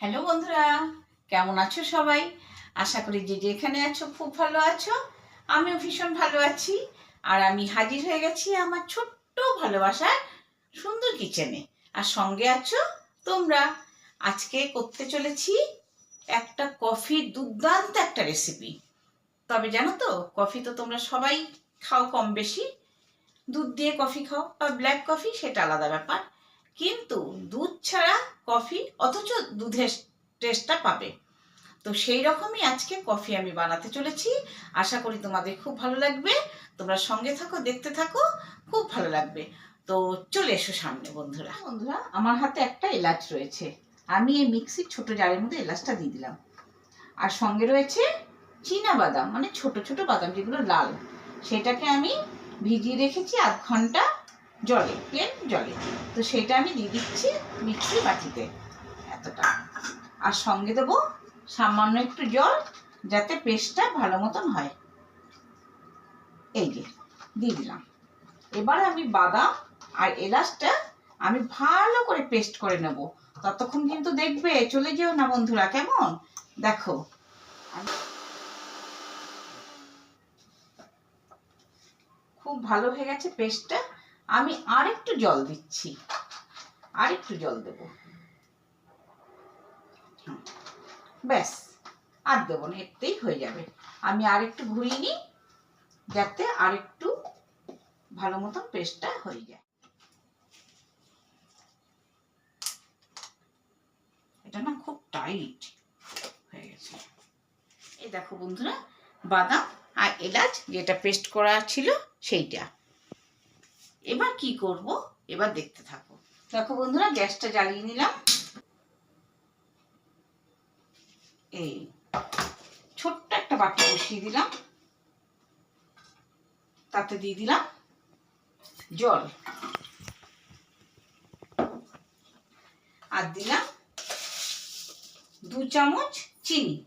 Hello বন্ধুরা, কেমন আছো সবাই? আশা করি যে যেখানে আছো খুব ভালো আছো। আমিও ভীষণ ভালো আছি। আর আমি হাজির হয়ে গেছি আমার ছোট্ট ভালোবাসার সুন্দর কিচেনে আর সঙ্গে আছো তোমরা। আজকে করতে চলেছি একটা কফির দুর্দান্ত একটা রেসিপি তবে জানো তো, কফি তো তোমরা সবাই খাও কম বেশি। দুধ দিয়ে কফি খাও বা ব্ল্যাক কফি সেটা আলাদা ব্যাপার। কিন্তু দুধ ছাড়া কফি অথচ দুধের টেস্টটা পাবে। তো সেই রকমই আজকে কফি আমি বানাতে চলেছি। আশা করি তোমাদের খুব ভালো লাগবে। তোমরা সঙ্গে থাকো, দেখতে থাকো, খুব ভালো লাগবে। তো চলে এসো সামনে, বন্ধুরা। বন্ধুরা, আমার হাতে একটা এলাচ রয়েছে। আমি এই মিক্সির ছোট জারের মধ্যে এলাচটা দিয়ে দিলাম। আর সঙ্গে রয়েছে চীনা বাদাম মানে ছোট ছোট বাদাম যেগুলো লাল। সেটাকে আমি ভিজিয়ে রেখেছি আধ ঘণ্টা জলে প্লেন জলে। তো সেটা আমি দিয়ে দিচ্ছি মিক্সি বাটিতে এতটা। আর সঙ্গে দেবো সামান্য একটু জল, যাতে পেস্টটা ভালো মতন হয়। এই যে, দিয়ে দিলাম। এবার আমি বাদাম আর এলাচটা আমি ভালো করে পেস্ট করে নেব। ততক্ষণ কিন্তু দেখবে, চলে যেও না বন্ধুরা, কেমন? দেখো। খুব ভালো হয়ে গেছে পেস্টটা। আমি আরেকটু জল দিচ্ছি। আরেকটু জল দেব। ব্যাস, আর দেবো না, এতেই হয়ে যাবে। আমি আরেকটু ঘুরিয়ে নিই, যাতে আরেকটু ভালো মতন পেস্টটা হয়ে যায়। এটা না খুব টাইট হয়ে গেছে। এই দেখো বন্ধুরা, বাদাম আর এলাচ যেটা পেস্ট করা ছিল সেইটা। এবার কি করব? এবার দেখতে থাকো। দেখো বন্ধুরা, গ্যাসটা জ্বালিয়ে নিলাম। এই ছোট্ট একটা বাটি বসিয়ে দিলাম। তাতে দিয়ে দিলাম জল। আর দিলাম দু চামচ চিনি।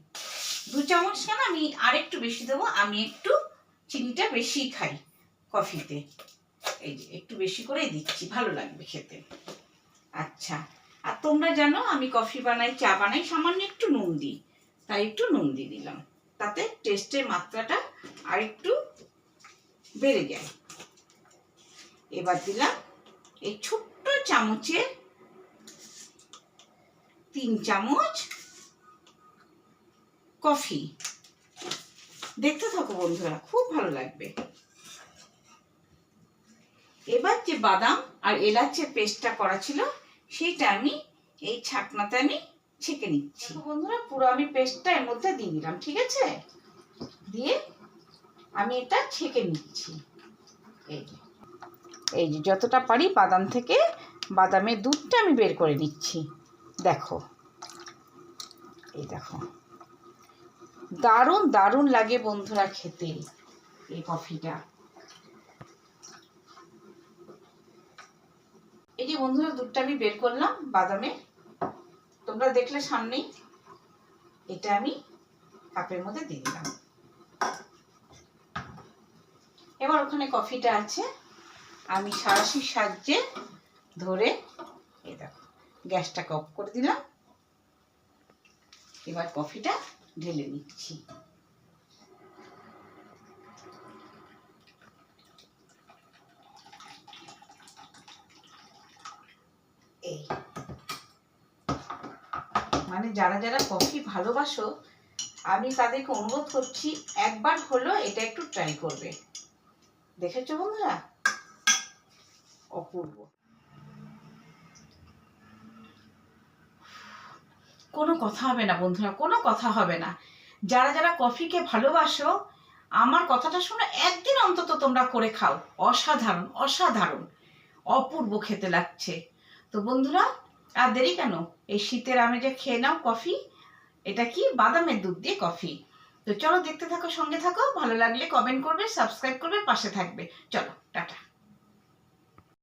দু চামচ কেন? আমি আরেকটু বেশি দেবো। আমি একটু চিনিটা বেশি খাই কফিতে। এই যে, একটু বেশি করেই দিচ্ছি, ভালো লাগবে খেতে। আচ্ছা আর তোমরা জানো, আমি কফি বানাই, চা বানাই, সামান্য একটু নুন দিই। তাই একটু নুন দিয়ে দিলাম। তাতে টেস্টের মাত্রাটা আর একটু বেড়ে যায়। এবার দিলাম এই ছোট্ট চামচে তিন চামচ কফি। দেখতে থাকো বন্ধুরা, খুব ভালো লাগবে। এবার যে বাদাম আর এলাচের পেস্টটা করা ছিল, সেইটা আমি এই ছাকনাতে আমি ছেঁকে নিচ্ছি। বন্ধুরা, পুরো আমি পেস্টটা এর মধ্যে দিয়ে দিলাম, ঠিক আছে? দিয়ে আমি এটা ছেঁকে নিচ্ছি। এই যে এই যে যতটা পারি বাদাম থেকে বাদামের দুধটা আমি বের করে নিচ্ছি। দেখো, এই দেখো। দারুণ দারুণ লাগে বন্ধুরা খেতে এই কফিটা। এই যে বন্ধুরা, দুধটা আমি বের করলাম বাদামে। তোমরা দেখলে সামনেই। এটা আমি কাপের মধ্যে দিয়ে দিলাম। এবার ওখানে কফিটা আছে। আমি সারাশির সাহায্যে ধরে এই দেখো গ্যাসটাকে অফ করে দিলাম। এবার কফিটা ঢেলে নিচ্ছি এই মানে যারা যারা কফি ভালোবাসো, আমি তাদেরকে অনুরোধ করছি, একবার হলো এটা একটু ট্রাই করবে। দেখেছ বন্ধুরা? অপূর্ব। কোনো কথা হবে না বন্ধুরা, কোনো কথা হবে না। যারা যারা কফিকে ভালোবাসো, আমার কথাটা শুনে, একদিন অন্তত তোমরা করে খাও। অসাধারণ অসাধারণ। অপূর্ব খেতে লাগছে। তো বন্ধুরা আর দেরি কেন? এই শীতের আমি যে খেয়ে নাও কফি। এটা কি? বাদামের দুধ দিয়ে কফি। তো চলো দেখতে থাকো, সঙ্গে থাকো। ভালো লাগলে কমেন্ট করবে সাবস্ক্রাইব করবে, পাশে থাকবে। চলো, টাটা।